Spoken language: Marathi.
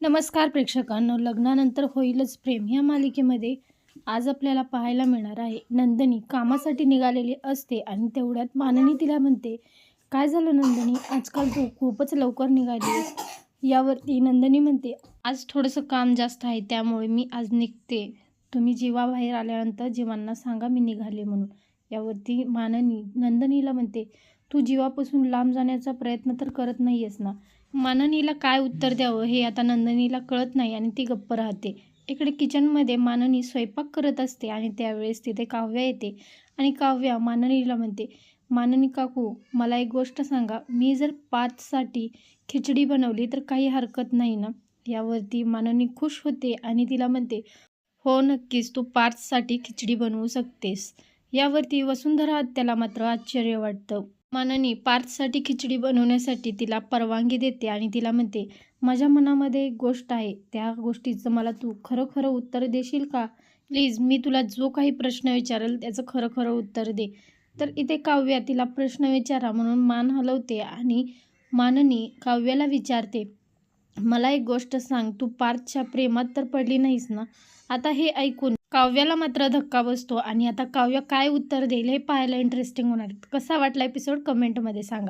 नमस्कार प्रेक्षकांनो लग्नानंतर होईलच प्रेम या मालिकेमध्ये आज आपल्याला पाहायला मिळणार आहे. नंदिनी कामासाठी निघालेली असते आणि तेवढ्यात माननी तिला म्हणते काय झालं नंदिनी? आजकाल तू खूपच लवकर निघालीस. यावरती नंदिनी म्हणते आज थोडंसं काम जास्त आहे त्यामुळे मी आज निघते. तुम्ही जीवा बाहेर आल्यानंतर जीवांना सांगा मी निघाले म्हणून. यावरती माननी नंदिनीला म्हणते तू जीवापासून लांब जाण्याचा प्रयत्न तर करत नाही आहेस ना. माननीला काय उत्तर द्यावं हे आता नंदिनीला कळत नाही आणि ती गप्प राहते. इकडे किचनमध्ये माननी स्वयंपाक करत असते आणि त्यावेळेस तिथे काव्या येते आणि काव्या माननीला म्हणते माननी काकू मला एक गोष्ट सांगा. मी जर पाचसाठी खिचडी बनवली तर काही हरकत नाही ना? यावरती माननी खुश होते आणि तिला म्हणते हो नक्कीच तू पाचसाठी खिचडी बनवू शकतेस. यावरती वसुंधरा त्याला मात्र आश्चर्य वाटतं. माननी पार्थसाठी खिचडी बनवण्यासाठी तिला परवानगी देते आणि तिला म्हणते माझ्या मनामध्ये एक गोष्ट आहे त्या गोष्टीचं मला तू खरं खरं उत्तर देशील का? प्लीज मी तुला जो काही प्रश्न विचारेल त्याचं खरं खरं उत्तर दे. तर इथे काव्या तिला प्रश्न विचारा म्हणून मान हलवते आणि माननी काव्याला विचारते मला एक गोष्ट सांग तू पार्थच्या प्रेमात तर पडली नाहीस ना? आता हे ऐकून काव्याला मात्र धक्का बसतो. आणि आता काव्य काय उत्तर देईल हे पाहायला इंटरेस्टिंग होणार कसा वाटला एपिसोड कमेंटमध्ये सांगा.